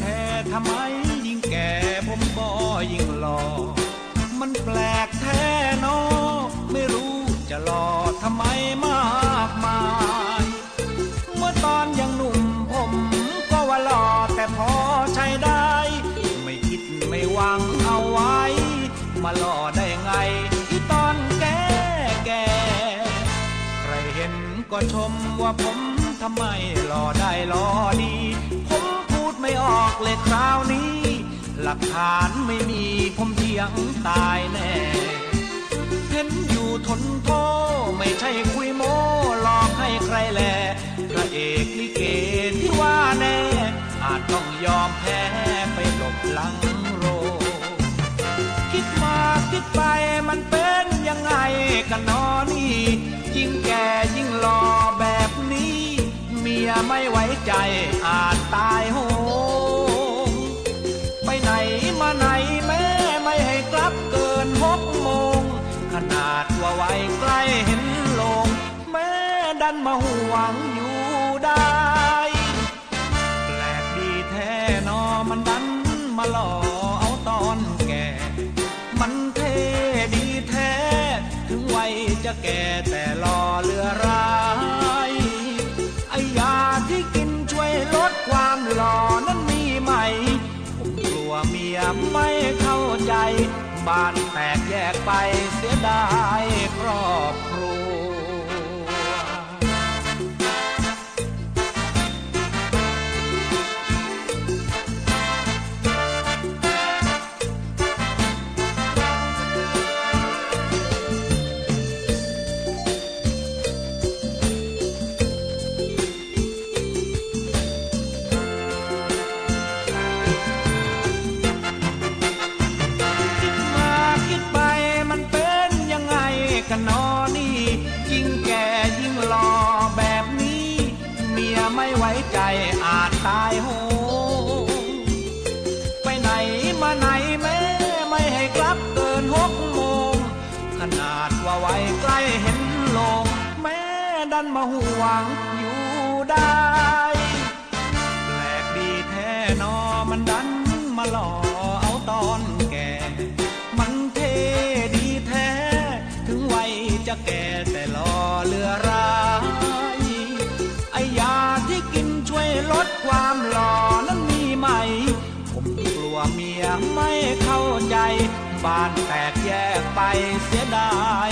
แท้ทำไมยิ่งแก่ผมบอยิ่งหล่อ มันแปลกแท้นอไม่รู้จะหล่อทำไมมากมาย เมื่อตอนยังหนุ่มผมก็ว่าหล่อแต่พอใช้ได้ ไม่คิดไม่หวังเอาไว้ มาหล่อได้ไงที่ตอนแก่แก่ใครเห็นก็ชมว่าผมทำไมหล่อได้หล่อดี คราวนี้ หลักฐานไม่มีผมเถียงตายแน่ เห็นอยู่ทนโทไม่ใช่คุยโมหลอกให้ใครแลพระเอกลิเกที่ว่าแน่ อาจต้องยอมแพ้ไปหลบหลังโร คิดมาคิดไปมันเป็นยังไงกันนอนี่ยิ่งแก่ยิ่งหล่อแบบนี้ เมียไม่ไว้ใจอาจตายโห ดันมาห่วงอยู่ได้ แปลกดีแท้นอมันดันมาหล่อเอาตอนแก่ มันเท่ดีแท้ ถึงวัยจะแก่แต่หล่อเหลือร้ายไอยาที่กินช่วยลดความหล่อนั้นมีไหม ผมกลัวเมียไม่เข้าใจ บ้านแตกแยกไปเสียดายครอบ ไม่ไว้ใจอาจตายโหงไปไหนมาไหนแม่ไม่ให้กลับเกินหกโมงขนาดว่าไว้ใกล้เห็นลง แม่ดันมาห่วงอยู่ได้ แปลกดีแท้นอมันดันมาหล่อเอาตอนแก่ มันเท่ดีแท้ ถึงวัยจะแก่ เมียไม่เข้าใจ บ้านแตกแยกไปเสียดาย